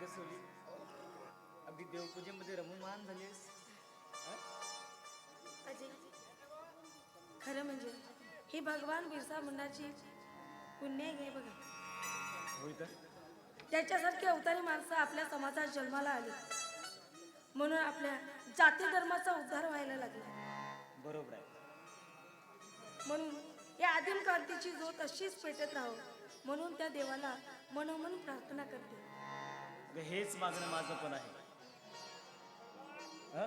ग सोली अगदी देवपूजेमध्ये रमूमान झालीस अजय खरं म्हणजे ही भगवान बिरसा मुंडाची पुण्य आहे बघा. होय तर? त्याच्यासारखी अवतारी माणसं आपल्या समाजात जन्माला आली. म्हणून आपल्या जाती धर्माचा उद्धार व्हायला लागला. बरोबर आहे. म्हणून या आदिम क्रांतीची ज्योत अशीच पेटत राहो म्हणून त्या देवाला मनोमन प्रार्थना करते. हेच मागणं माझं पण आहे. हं?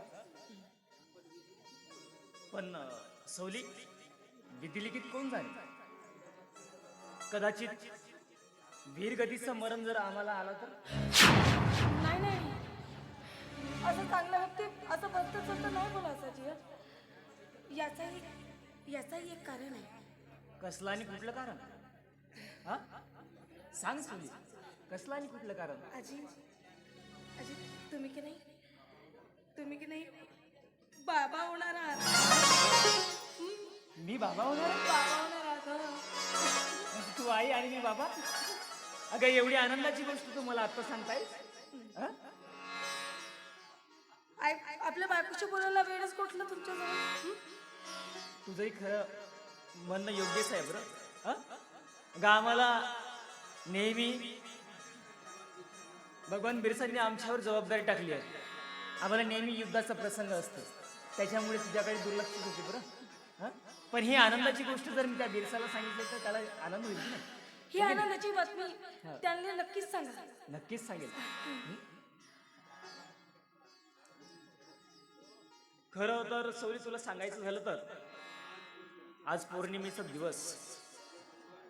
पण सवली विधिलिखित कोण झाले? कदाचित वीरगतीचं मरण जर आम्हाला आला तर? नाही नाही. असं चांगलं व्यक्ती असं बसत चलत नाही बोला असाची याचाही याचाही एक कारण आहे. कसलं आणि कुठलं कारण? हा? सांग सवली कसलं आणि कुठलं कारण आजी आजी तुम्ही की नाही तुम्ही की नाही बाबा होणार आहात मी बाबा होणार? बाबा होणार आहात हं. तू आई आणि मी बाबा अगं एवढी आनंदाची गोष्ट तू मला आता सांगतायस हं? आय- आपल्या बायकोशी बोलायला वेळच कुठलं तुमच्याजवळ हं? तुझंही खरं म्हणणं योग्यच आहे बरं हं? अगं आम्हाला नेहमी भगवान बिरसांनी आमच्यावर जबाबदारी टाकली आहे. आम्हाला नेहमी युद्धाचा प्रसंग असतो. त्याच्यामुळे तुझ्याकडे दुर्लक्ष होते बरं. हं? पण ही आनंदाची गोष्ट जर मी त्या बिरसाला सांगितली तर त्याला आनंद होईल ना ही आनंदाची बातमी त्यांना नक्कीच सांगा नक्कीच सांगेल? खरं तर सौरी तुला सांगायचं झालं तर आज पौर्णिमेचा दिवस.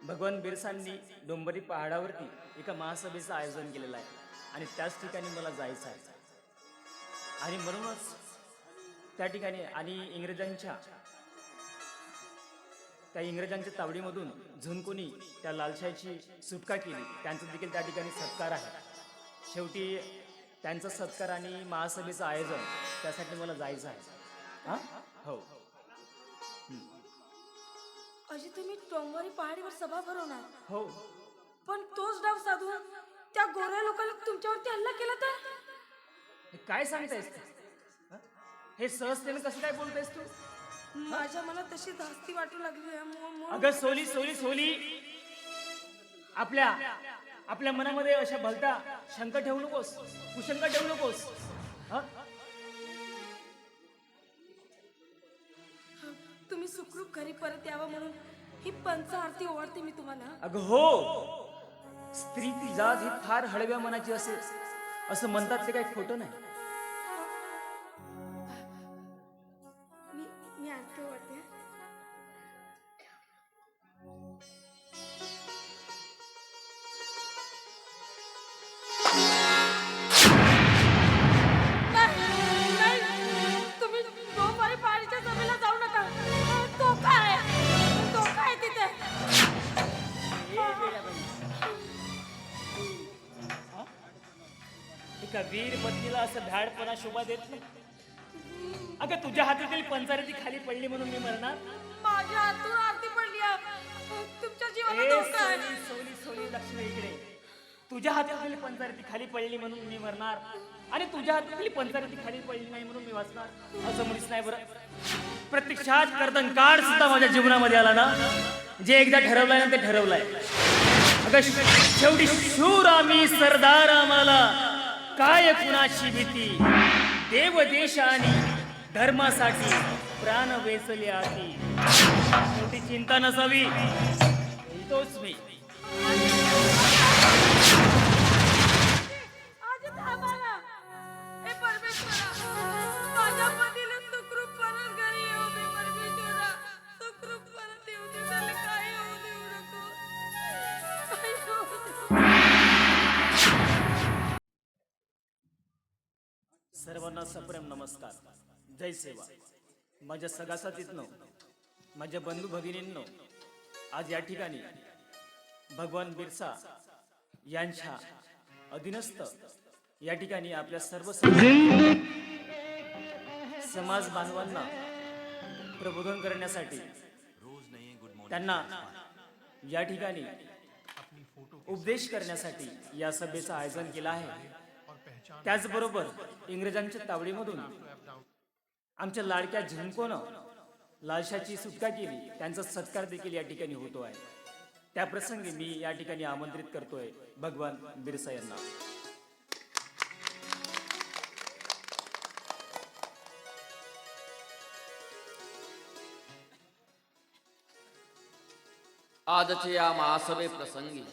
भगवान बिरसांनी डोंबरी पहाडावरती एका महासभेचं आयोजन केलेलं आहे. आणि त्याच ठिकाणी मला जायचं आहे. आणि म्हणूनच त्या ठिकाणी आणि इंग्रजांच्या त्या इंग्रजांच्या तावडीमधून झुंकुनी त्या लालशाहीची सुटका केली. त्यांचा देखील त्या ठिकाणी सत्कार आहे. शेवटी त्यांचा सत्कार आणि महासभेचं आयोजन त्यासाठी मला जायचं आहे. हा? हो. अशी तुम्ही डोंगरी पहाडीवर सभा भरवणार. हो. पण तोच डाव साधून त्या गोऱ्या लोकांनी तुमच्यावरती हल्ला केला तर? हे काय सांगतायस तू? हं? हे सहजतेने कसं काय बोलतायस तू? माझ्या मनात तशी धास्ती वाटू लागली आहे. अगं सोली सोली सोली. आपल्या आपल्या मनामध्ये अशा भलत्या शंका ठेवू नकोस कुशंका ठेवू नकोस. हं? तुम्ही सुखरूप घरी परत यावं म्हणून ही पंच आरती ओवाळते मी तुम्हाला. अगं हो. स्त्रीची जात ही फार हळव्या मनाची असेल. असं म्हणतात ते काही खोटं नाही. एका वीर पत्नीला असं भ्याडपणा शोभा देत नाही? अगं तुझ्या हातातील पंचारी ती खाली पडली म्हणून मी मरणार? माझ्या हातून आरती पडली आहे. तुमच्या जीवाला ए, धोका आहे. सोनी सोनी सोनी लक्ष दे इकडे. तुझ्या हातातील पंचारी ती खाली पडली म्हणून मी मरणार? आणि तुझ्या हातातील पंचारी ती खाली पडली नाही म्हणून मी वाचणार? असं मुळीच नाही बरं. प्रत्यक्षात कर्तन काळ सुद्धा माझ्या जीवनामध्ये आला ना? जे एकदा ठरवलंय ना ते ठरवलंय. अगं शेवटी शूर आम्ही सरदार आम्हाला. काय कुणाची भीती? देव देशाने धर्मासाठी प्राण वेचले आधी शेवटी चिंता नसावी. तोच मी. सर्वांना सप्रेम नमस्कार. जय सेवा. माझ्या सगासातीतनं माझ्या बंधू भगिनींनो आज या ठिकाणी भगवान बिरसा यांच्या अधीनस्थ या ठिकाणी आपल्या सर्व समाज बांधवांना प्रबोधन करण्यासाठी त्यांना या ठिकाणी उपदेश करण्यासाठी या सभेचं आयोजन केलं आहे. त्याचबरोबर इंग्रजांच्या तावडीमधून आमच्या लाडक्या झिंकोनं लालशाची सुटका केली. त्यांचा सत्कार देखील या ठिकाणी होतो आहे. त्या प्रसंगी मी या ठिकाणी आमंत्रित करतोय भगवान बिरसा यांना. आजच्या या महासभे प्रसंगी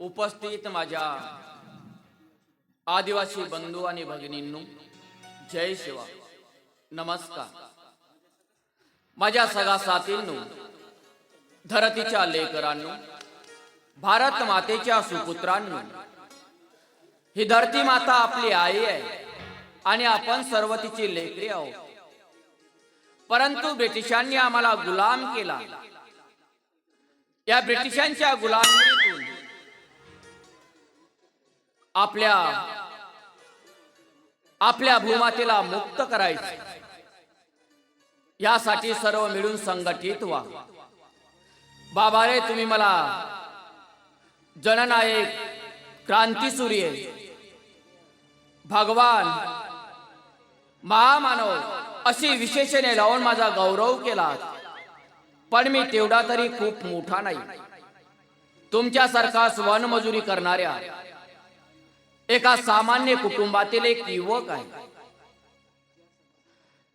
उपस्थित माझ्या आदिवासी बंधू आणि भगिनींनो जय शिवा. नमस्कार. माझ्या सगळा साथींनो धरतीच्या लेकरांनो भारत मातेच्या सुपुत्रांनो ही धरती माता आपली आई आहे आणि आपण सर्व तिची लेकरी आहोत. परंतु ब्रिटिशांनी आम्हाला गुलाम केला. या ब्रिटिशांच्या गुलामीतून आपल्या आपल्या भूमातेला मुक्त करायचे. यासाठी सर्व मिळून संघटित व्हा. बाबा रे तुम्ही मला जननायक क्रांती सूर्य भगवान महामानव अशी विशेषणे लावून माझा गौरव केला. पण मी तेवढा तरी खूप मोठा नाही. तुमच्यासारखा स्वनमजुरी करणाऱ्या एका सामान्य कुटुंबातील एक युवक आहे.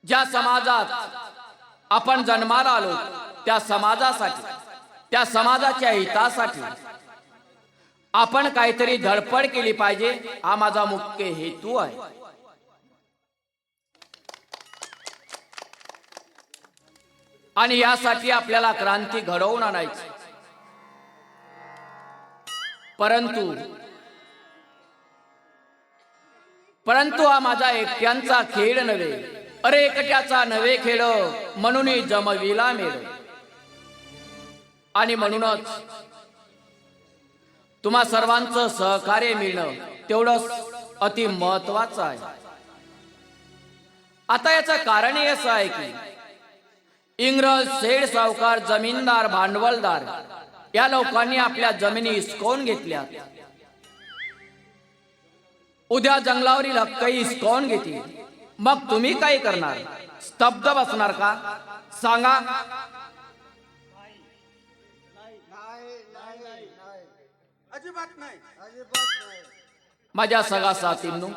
ज्या समाजात आपण जन्माला आलो त्या समाजासाठी त्या समाजाच्या हितासाठी आपण काहीतरी धडपड केली पाहिजे हा माझा मुख्य हेतू आहे. आणि यासाठी आपल्याला क्रांती घडवून आणायची. परंतु परंतु हा माझा एकट्यांचा खेळ नव्हे. अरे एकट्याचा नव्हे खेळ म्हणून जमविला मेळ आणि म्हणूनच तुम्हा सर्वांचं सहकार्य मिळणं तेवढंच अति महत्वाचं आहे. आता याचं कारण हे असं आहे की इंग्रज सेड सावकार जमीनदार भांडवलदार या लोकांनी आपल्या जमिनी हिसकावून घेतल्या उद्या जंगलावरील हक्कही हिसकावून घेतील. मग तुम्ही काय करणार? स्तब्ध बसणार का? सांगा. अजिबात नाही. माझ्या सगळा साथींनो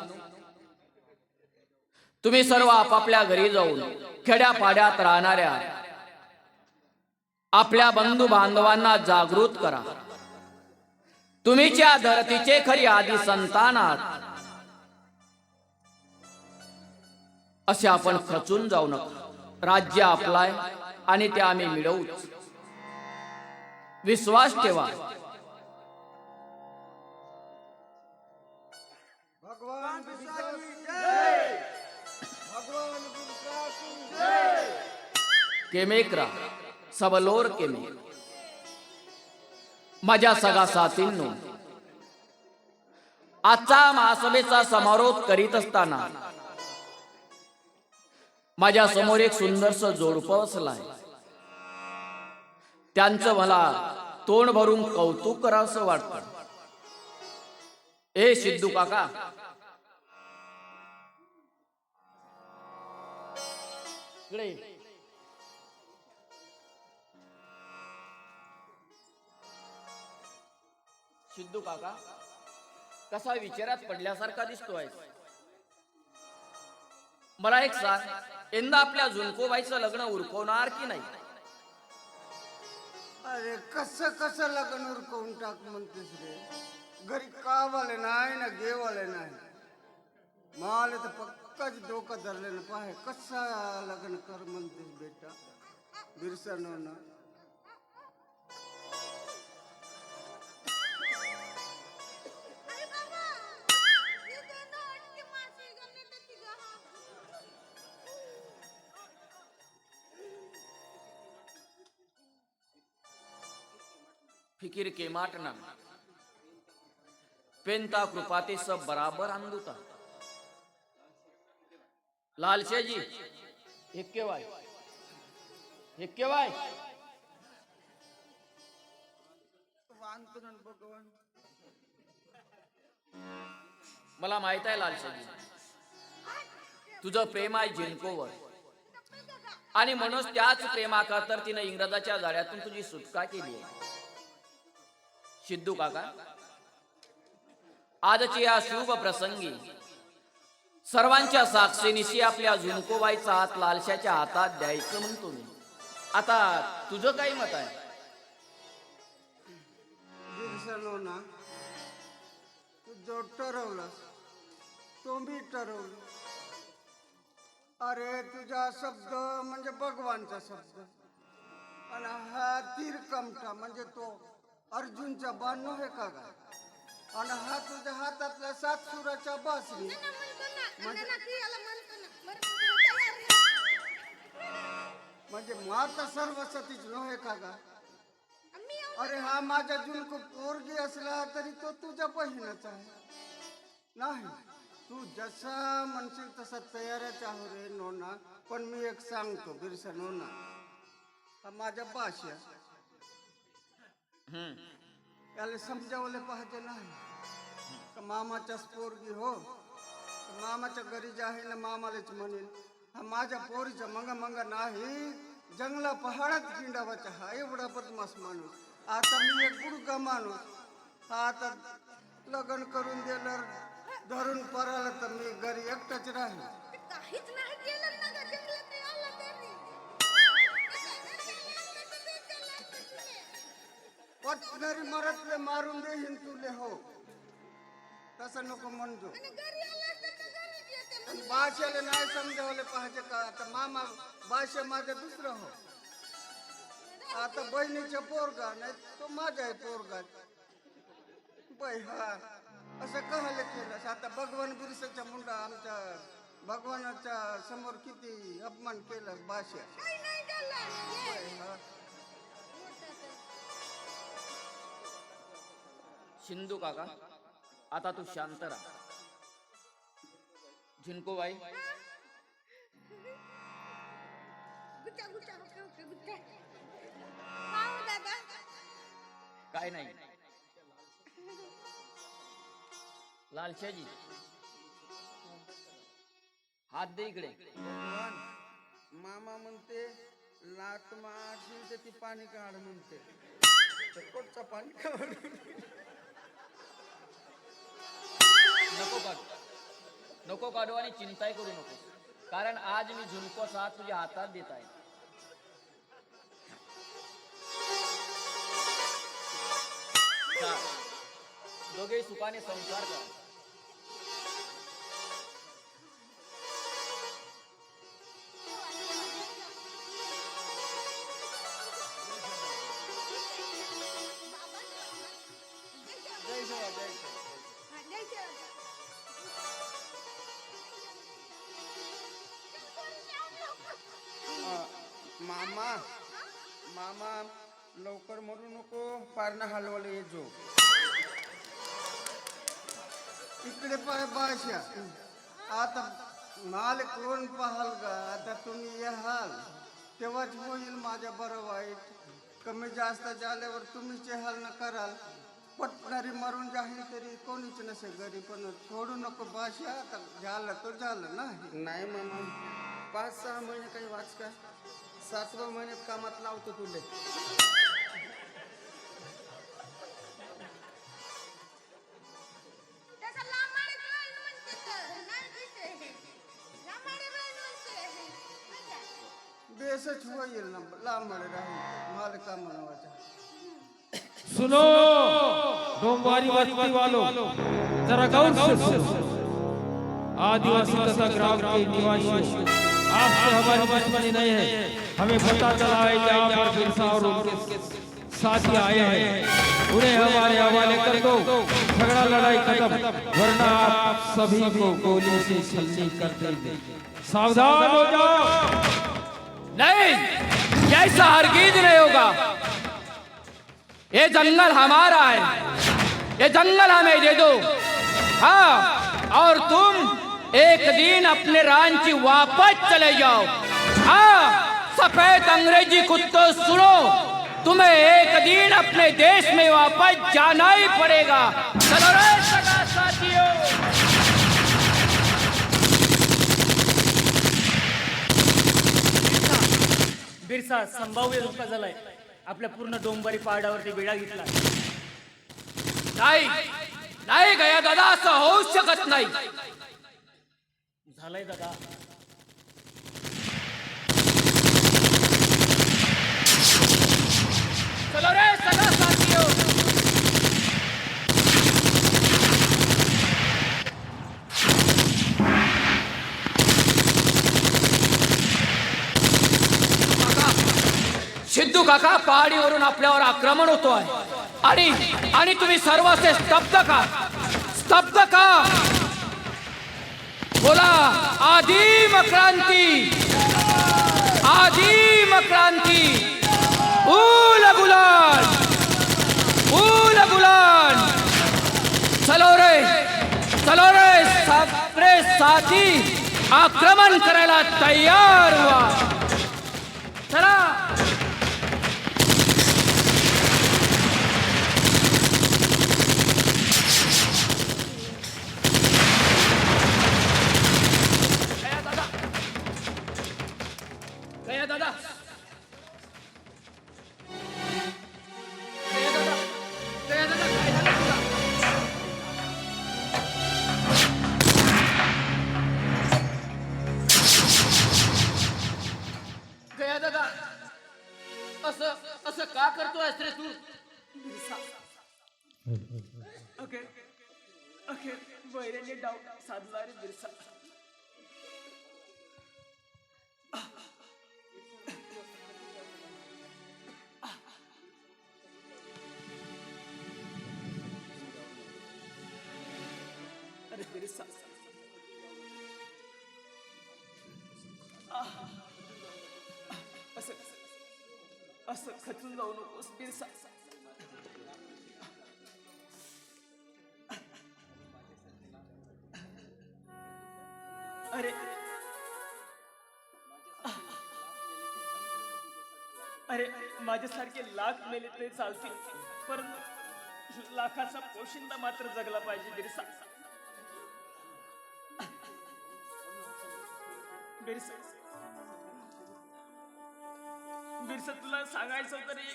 तुम्ही सर्व आपापल्या घरी जाऊन खेड्यापाड्यात राहणाऱ्या आपल्या बंधू बांधवांना जागृत करा. तुम्हीच या धरतीचे खरी आदी संतान आहात. असे आपण खचून जाऊ नका. राज्य आपलाय आणि ते आम्ही मिळवूच. विश्वास ठेवा. केमेकरा सबलोर केमे माझ्या सगळा साथींनो आजचा महासभेचा समारोप करीत असताना माझ्यासमोर एक सुंदरस जोडप असलाय त्यांचं मला तोंड भरून कौतुक करावंसं वाटत. ए सिद्धू काका. सिद्धू काका कसा विचारात पडल्यासारखा दिसतोय मला एक सांग यंदा आपल्या झुणकोबाईचं लग्न उरकवणार की नाही? अरे कस कस लग्न उरकवून टाक म्हणतेस रे? घरी कावाले नाही ना गेवाले नाही. माले तर पक्काच डोकं धरले ना पाहे कसा लग्न कर म्हणतेस बेटा बिरसा फिकीर के माटना। पेंता कृपाते सब बराबर आंदुता लालचे जी हिक्के वाय हिक्के मला माहीत आहे लालशाजी तुझं प्रेम आहे जिंकोवर। आणि म्हणून त्याच प्रेमाखातर तिनं इंग्रजाच्या जाळ्यातून तुझी सुटका केली आहे। सिद्धू काका आजच्या या शुभ प्रसंगी सर्वांच्या साक्षीनिशी आपल्या झुणकोबाईचा हात लालशाच्या हातात द्यायचं म्हणतो मी. आता तुझं काय मत आहे? ना तू जो ठरवलास तो मी ठरवलं. अरे तुझा शब्द म्हणजे भगवानचा शब्द. आणि हा तीर कमठा म्हणजे तो. अर्जुनचा बाण आहे का गा? आणि हा तुझ्या हातातला सात सुराच्या बासरी. म्हणजे माता सर्वसतीच नव्हे का गा? अरे हा माझ्या जुनको पोरगी असला तरी तो तुझ्या बहिणच आहे. नाही तू जसा म्हणशील तसा तयारच आहो रे नोना. पण मी एक सांगतो बिरसा नोना. हा माझ्या भाषा त्याला समजावले पाहिजे नाही। मामाच्याच पोरगी हो मामाच्या घरी जे आहे ना मामालाच म्हणेल हा माझ्या पोरीच्या मंगा मंग नाही जंगला पहाडात किंडावाचा हा एवढा बदमास माणूस आता मी एक बुडका माणूस आता लग्न करून दिलं धरून पराला तर मी घरी एकटाच राहील पटणारी मरतले मारून देईन तुले हो। तसं नको म्हणतो आणि भाषेला नाही। समजावले पाहिजे का आता मामा भाषा माझा दुसरं हो। आता बहिणीच्या पोरगा नाही तो माझा आहे पोरगा बाई हा असं कहले केलं आता भगवान बिरसाच्या मुंडा आमच्या भगवानाच्या समोर किती अपमान केला भाषा सिंधू काका आता तू शांत राहा. झिनकोबाई. काय नाही. लालशाजी. हात दे इकडे. भगवान मामा म्हणते लात मारशील तर ती पाणी काढ म्हणते. तर पाणी काढ. नको काढू नको काढू आणि चिंताही करू नको. कारण आज मी झुणको साथ तुझ्या हातात देत आहे. दोघेही दोघे सुखाने संसार करा. मामा मामा लवकर मरू नको पारणं हलवलं ये जो इकडे पाय भाषा आता माल कोण पाहाल का आता तुम्ही याल तेव्हाच होईल माझ्या बरं वाईट. कमी जास्त झाल्यावर तुम्हीच हाल न कराल. पटणारी मरून जाईल तरी कोणीच नसे घरी पण सोडू नको बाशा आता झालं तर झालं ना नाही मामा. पाच सहा महिने काही वाच का? सातव्या महिन्यात कामात लावतो तुले। म्हणते. नाही का? बेसच होईल ना लांब राहील माल कामा नावाचा सुनो डोंबारी बस्ती वालों जरा गौर से आदिवासी तथा ग्राम के निवासियों आपसे हमारी दुश्मनी नहीं है। हमें पता चला है कि आप और बिरसा और उनके साथी आए हैं। उन्हें हमारे हवाले कर दो। झगड़ा, लड़ाई खत्म। वरना आप सभी को गोली से छलनी कर देंगे। सावधान हो जाओ। नहीं ऐसा हरगिज नहीं होगा। ये जंगल हमारा है। ये जंगल हमें दे दो। हाँ और तुम एक दिन अपने रांची वापस चले जाओ। हाँ। सफेद अंग्रेजी कुत्तो सुनो। तुम्हें एक दिन अपने देश में वापस जाना ही पड़ेगा। चलो रे बिरसा संभाव्य धोका झालाय. आपल्या पूर्ण डोंबरी पहाडावरती वेळा घेतला. नाही नाही गया दादा असं होऊच शकत नाही. झालंय दादा. चलो रे साथियो सिद्धू काका पहाडीवरून आपल्यावर आक्रमण होतोय. आणि आणि तुम्ही सर्व असे स्तब्ध का? स्तब्ध का? बोला आदिम क्रांती. आदिम क्रांती. ऊ गुलाल! फूल गुलाल! चलो रे! चलो रे! सापरे साथी! आक्रमण करायला तयार व्हा! चला! गया दादा असं असं का करतोयस रे तू? ओके ओके वैराने डाव. साधला रे बिरसा. अरे बिरसा. असं खचून जाऊ नकोस बिरसा अरे. अरे माझ्यासारखे लाख मेले तरी चालतील परंतु लाखाचा पोशिंदा मात्र जगला पाहिजे बिरसा. बिरसा. बिरसा तुला सांगायचं होतं रे.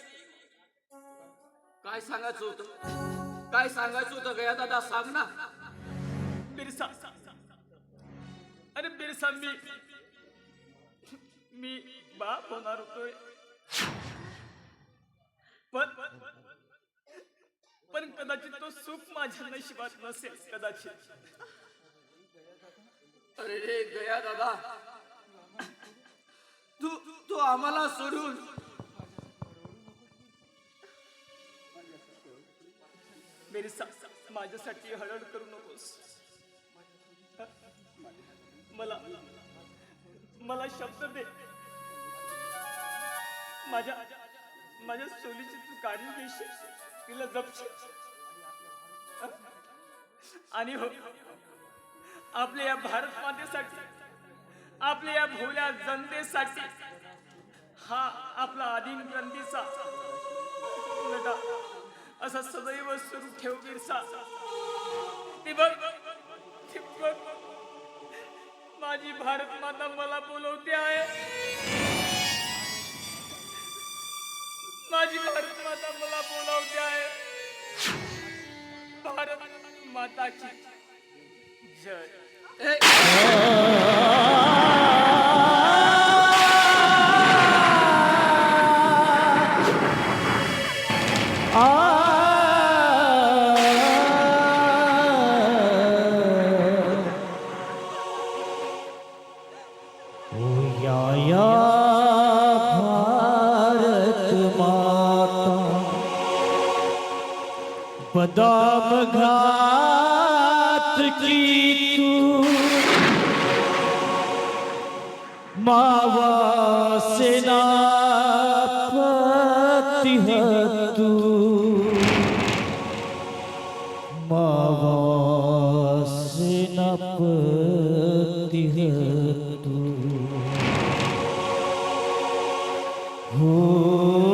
काय सांगायचं होतं? काय सांगायचं होतं गया दादा? सांग ना. बिरसा. अरे बिरसा मी मी बाप होणार होतोय. पण पण कदाचित तो सुख माझ्या नशिबात नसेल कदाचित. अरे रे गया दादा. तू आम्हाला सोडून. माझ्यासाठी हळद करू नकोस. मला मला शब्द दे. माझ्या माझ्या सोलीची तू काळजी घेशील तिला जपशील. आणि हो आपल्या या भारत मातेसाठी आपल्या या भोवल्या जनतेसाठी हा आपला आदिम ग्रंथीचा. लटा असा सदैव सुरू ठेव बिरसा ती बघ ती बघ. माझी भारत माता मला बोलवते आहे. माझी भारत माता मला बोलावते आहे. भारत माता की जय Oh.